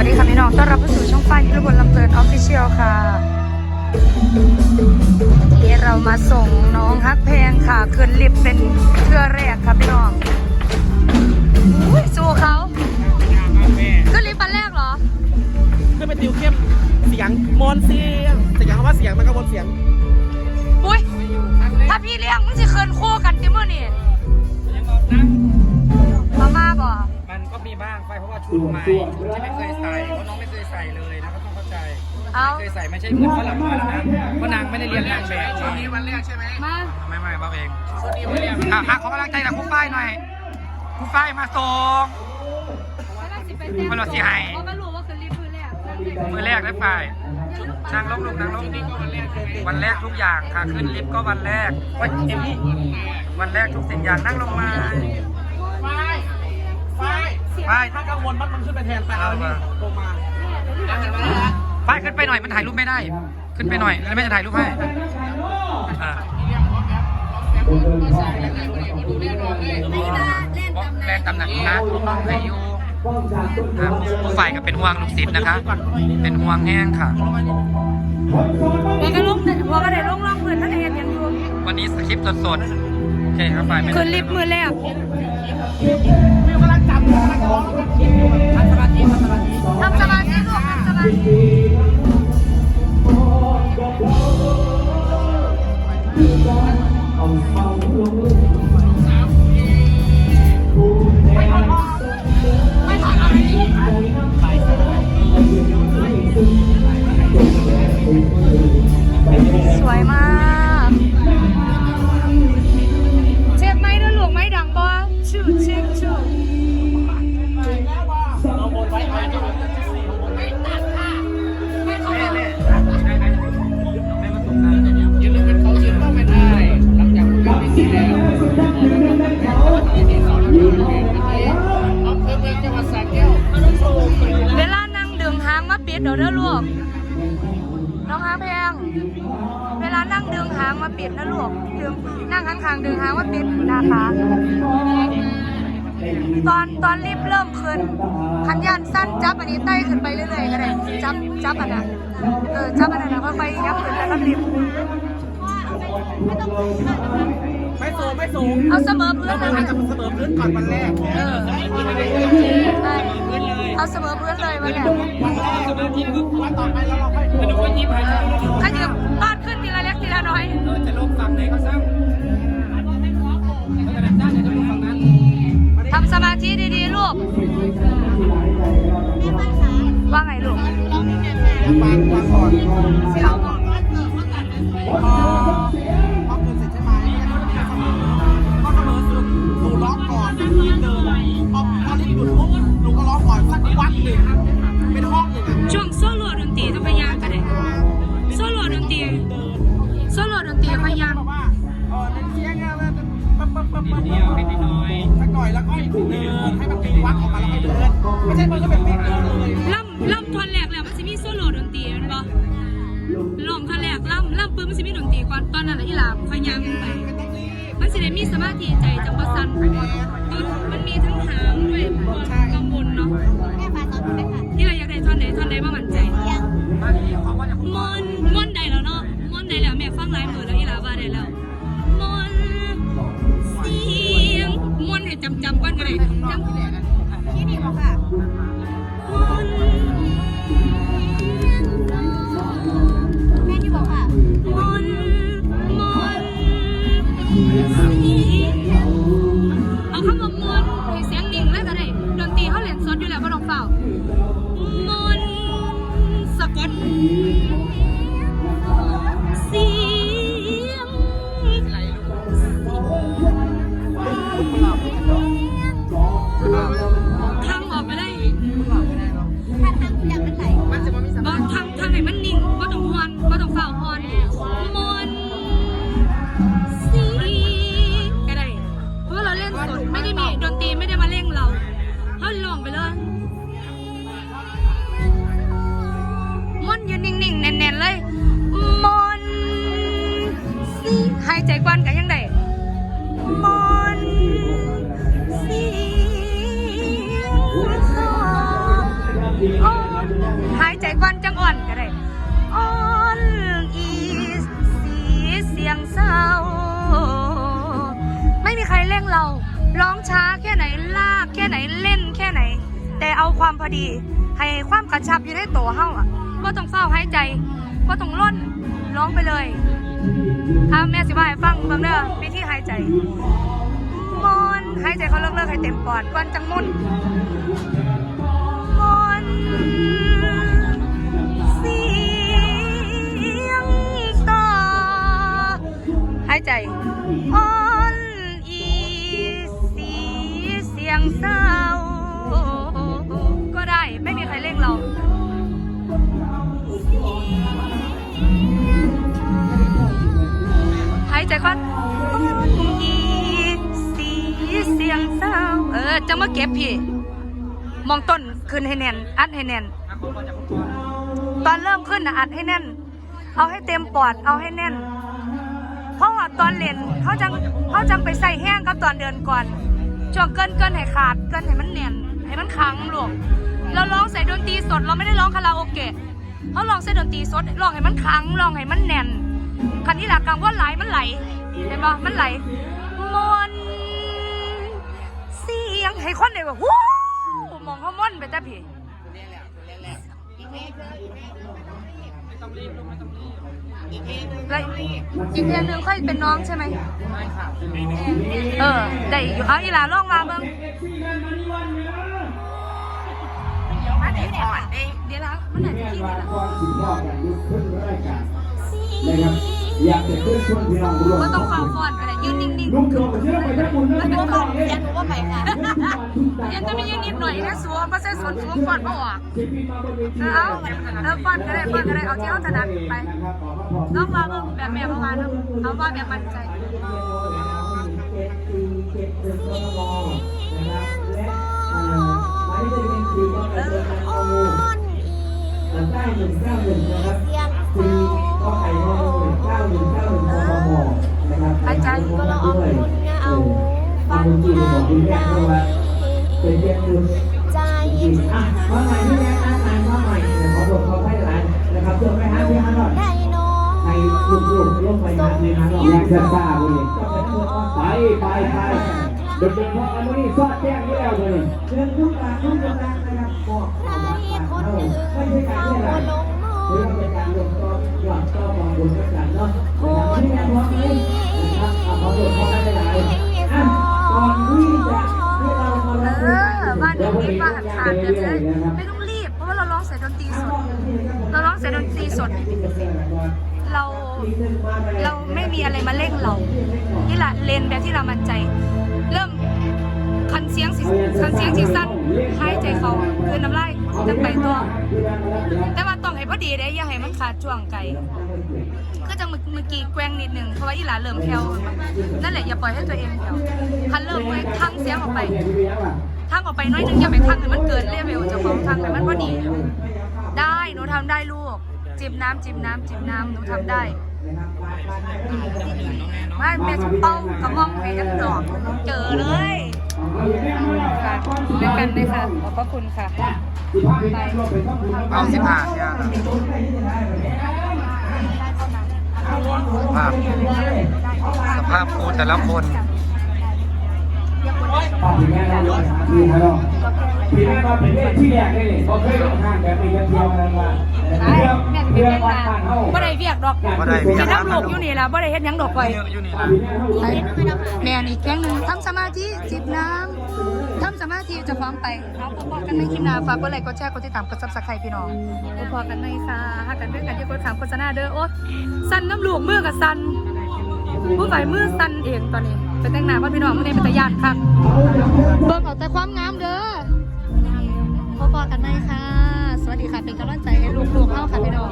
วัสดีค่ะพี่น้องต้อนรับเข้าสู่ช่องฟ้านิรบลลำเพลินออฟฟิเชียลค่ะวันนี้เรามาส่งน้องฮักเพลงค่ะขึ้นลิฟต์เป็นเทื่อแรกค่ะพี่น้องอุ้ยสู้เขาขึ้นลิฟต์วันแรกเหรอขึ้นไปติวเข้มเสียงมนต์เสียงแต่อย่างคำว่าเสียงมันก็มนต์เสียงอุ้ยถ้าพี่เลี้ยงมึงจะคืนคู่กันติมื่อนี่มาม่าบ่มันก็มี บ้างไปเพราะว่าชุดใหม่ชุดที่ไม่เคยใส่เพราะน้องไม่เคยใส่เลยนะก็ต้องเข้าใจเอาไม่เคยใส่ไม่ใช่เหมือนฝรั่งมาแล้วนะเพราะนางไม่ได้เรียนนางแบบชุดนี้วันแรกใช่ไหมมาไม่ไม่บ้าเองชุดนี้วันแรกอะอะขอกำลังใจจากครูฝ้ายหน่อยครูฝ้ายมาส่งมันเราสิให้เพราะไม่รู้ว่าคืนลิฟต์มือแรกมือแรกได้ฝ้ายนางลงลงนางลงวันแรกทุกอย่างค่ะขึ้นลิฟต์ก็วันแรกโอ้ยเอ็มพี่วันแรกทุกสิ่งอย่างนั่งลงมาไฟไฟ ฝ้ายถ้ากังวลมันมันขึ้นไปแทนไปเอานี่ลงมาฝ้ายขึ้นไปหน่อยมันถ่ายรูปไม่ได้ ขึ้นไปหน่อยแล้วไม่จะถ่ายรูปให้อ่าแรงตำหนักนะอายุครับผู้ฝ่ายก็เป็นห่วงลูกศิษย์นะคะ เป็นห่วงแห้งค่ะ หัวกระลุกหัวกระเด็นลงล่องเพื่อนท่านเองยังอยู่วันนี้สคริปต์สดๆ โอเคครับฝ่ายไม่คืนลิฟต์มือแรกมิวกำลัง จำอยู่กำลังจะร้องทำสมาธิทำสมาธิทำสมาธิลูกทำสมาธิสวยมาก ดเดี๋ยวเด้อลูก น้องหางแพง เวลานั่งดึงหางมาปิดนะลูกดึงนั่งข้างๆดึงหางมาปิดนะคะ ตอนตอนรีบเริ่มขึ้นคันยานสั้นจับอันนี้ไต่ขึ้นไปเรื่อยๆก็ได้จับจับอันนั้นเออจับอันนั้นแล้วค่อยๆยับขึ้นแล้วก็รีบไม่ สูงไม่สูงเอาเสมอพื้นเราเลยจะเสมอพื้นก่อนวันแรกเออได้เอาเสมอพื้นเลยวันแรกสมาธิวันต่อไปแล้วเราค่อยแต่หนูก็ยิ้มให้เธอขยับตอนขึ้นทีละเล็กทีละน้อยเออจะลงฝั่งไหนก็ซ้ำแล้วก็ด้านด้านจะลงฝั่งนั้นทำสมาธิดีๆลูกว่าไงลูกวางวางก่อน หนึ่งเป็นห้องหนึ่งอะช่วงโซโล่ดนตรีต้องพยายามกันเลยโซโล่ดนตรีโซโล่ดนตรีพยายามบอกว่าเออเป็นเสียงเนี่ยปั๊บปั๊บปั๊บปั๊บเดียวนิดหน่อยสักหน่อยแล้วก็เดินให้มันเป็นวัดออกมาแล้วค่อยเดินไม่ใช่มันก็เป็นเพลงเดินเลยล่ำล่ำท่อนแรกแล้วมันจะมีโซโล่ดนตรีแมันบ่ลองท่อนแรกล่ำล่ำปุ๊บมันจะมีดนตรีก่อนตอนนั้นแหละอีหลาพยายามไป มันสิได้มีสมาธิใจจังบ่สั่นคือมันมีทั้งหางด้วยกังวลเนาะที่เราอยากได้ท่อนไหนท่อนไหนมามั่นใจมาที่เขาว่าจะมอนมอนได้แล้วเนาะมอนได้แล้วแม่ฟังหลายมือแล้วอีหลาว่าได้แล้วมอนเสียงมอนให้จำจำก่อนก็ได้จำที่นี่บอกค่ะ สดอยู่แล้วบ่ต้องเฝ้ามอนสะกดเสียงทางออกไปเลมันจะมีสบอทาง ใจกวนกันยังไงมอนสีสองอ่อนหายใจก่อนจังอ่อนก็ได้อ่อนอีสีเสียงเศร้า ไม่มีใครเร่งเรา ร้องช้าแค่ไหนลากแค่ไหนเล่นแค่ไหน แต่เอาความพอดี ให้ความกระชับอยู่ในตัวเฮาอะก็ต้องเฝ้าหายใจก็ต้องล่นร้องไปเลย ถ้าแม่สิว่าให้ฟังเบิ่งเด้อวิธีหายใจมอนหายใจเขาเลิกเลิกให้เต็มปอดก่อนจังมุนมอนเสียงต่อหายใจอ่อนอีสีเสียงเศร้า ใจก่อนอีสีเสียงเศร้าเออจะมาเก็บพี่ มองต้นขึ้นให้แน่น อัดให้แน่น ตอนเริ่มขึ้นนะอัดให้แน่น เอาให้เต็มปอด เอาให้แน่น เพราะว่าตอนเล่นเขาจังเขาจังไปใส่แห้งกับตอนเดินก่อน ช่วงเกินเกินให้ขาด เกินให้มันแน่น ให้มันขังลูกเราร้องใส่ดนตรีสด เราไม่ได้ร้องคาราโอเกะเขาร้องใส่ดนตรีสดร้องให้มันขังร้องให้มันแน่น คันนี้หลักกลางว่าไหลมันไหล เห็นปะมันไหลมวนเสียงให้คนเลยแบบวู้มองเขาม่อนไปแต่พี่แล้วอีกเพลงหนึ่งค่อยเป็นน้องใช่ไหมเออ ได้อยู่เอาอีหลาลองมาเบิ่งอันนี้อ่อนเดี๋ยวละมันไหนที่นี่ละก่อนสิบรอบอย่างยุคขึ้ นรายการนะครับอยากจะขึ้นชวนพี่น้องรวมก็ต้องเฝ้าฟอนไปเลยยืนนิ่งๆลุงโจไปเชื่อไปแค่บุญนะไม่ต้องเลยยันว่าไปค่ะยันจะมียืนนิดหน่อยนะสัวไม่ใช่สวนสูงฟอนพ่ออะสิบปีมาบนเวทีเอาเออฟอนก็ได้ฟอนก็ได้เอาที่เขาถนัดไปนะครับขอพระพรน้องว่าเบิ่งแบบแม่ประมาณนั้นเอาว่าแบบมั่นใจเจ็ดปีเจ็ดเดือนกทมนะครับและอ่าหมายเลขเป็นคือก็เป็นเดือนกันโมใต้หนึ่งเก้าหนึ่งนะครับ นะครับายใจก็เราเอาบุญเอาเอาบุญจีนบอกคุณแม่เขาว่าเป็นเพียงคุณจอะมาใหม่ที่แม่อ่านมาใหม่ขอบอกขอให้หลานนะครับเพื่อไม่ห้พี่ฮันหน่อยให้ลูกๆลงไปหาในฮันหน่อยแรงจะซ่าเลยไปไปไปเดินเป็นพ่ออันนี้ซอดแจ้งที่แล้วเลยเดินทุกการทุกกำลังนะครับบอกไม่ใช่การที่อะไร เราเราไม่มีอะไรมาเร่งเรานี่ละเลนแบบที่เรามั่นใจ เริ่มคันเสียงสิคันเสียงสิสั้นหายใจเขาคือน้ำลายจะไปตัว แต่ว่าต้องให้พอดีเด้อย่าให้มันขาดช่วงไกลก็จะเมื่อกี้แกว่งนิดนึงเพราะว่าอีหลาเริ่มแผ่วนั่นแหละอย่าปล่อยให้ตัวเองแผ่วคันเริ่มเมื่อยทั้งเสียงออกไปทั้งออกไปน้อยนึงอย่าไปทั้งให้มันเกินเลเวลเจะของทั้งให้มันพอดี ได้หนูทำได้ลูก จิบน้ำจิบน้ำจิบน้ำหนูทำได้ไม่แม่จะเป้ากระมองให้ยังดอกเจอเลยค่ะเป็นกันเลยค่ะขอบพระคุณค่ะไปเอาสิบห้าเนี่ยสภาพสภาพครูแต่ละคน พี่แม่เราพี่แม่เราพี่แม่เราเป็นเลขที่แรกเลยนี่เขาเคยลงางแบบนี้กันเดียวกันมาไอ้แม่จะเรื่องวันาบ้านเฮาบ่ได้เวียกดอกบ่ได้เวียจะกน้ำลูกอยู่นี่ล่ะบ่ได้เฮ็ดหยังดอกไว้แม่นี่แข้งหนึงทำสมาธิจิบน้ำทำสมาธิจะพร้อมไปเอาพอๆกันในคลิปหน้าฝากกดไลค์กดแชร์กดติดตามกด Subscribe พี่น้องพอๆกันในค่ะหากันด้วยกันที่กดถามโฆษณาเด้อโอ๊ยสั่นน้ำลูกมือกับสั่นผู้ฝ่ายมือสั่นเองตอนนี้ เปแต่งหน้าว่าพี่น้องมื่อนี้เป็นตาย่านคักเบิ่งเอาแต่ความงามเด้อพบกันในค่ะ สวัสดีค่ะ เป็นกำลังใจให้ลูกๆเฮาค่ะพี่น้อง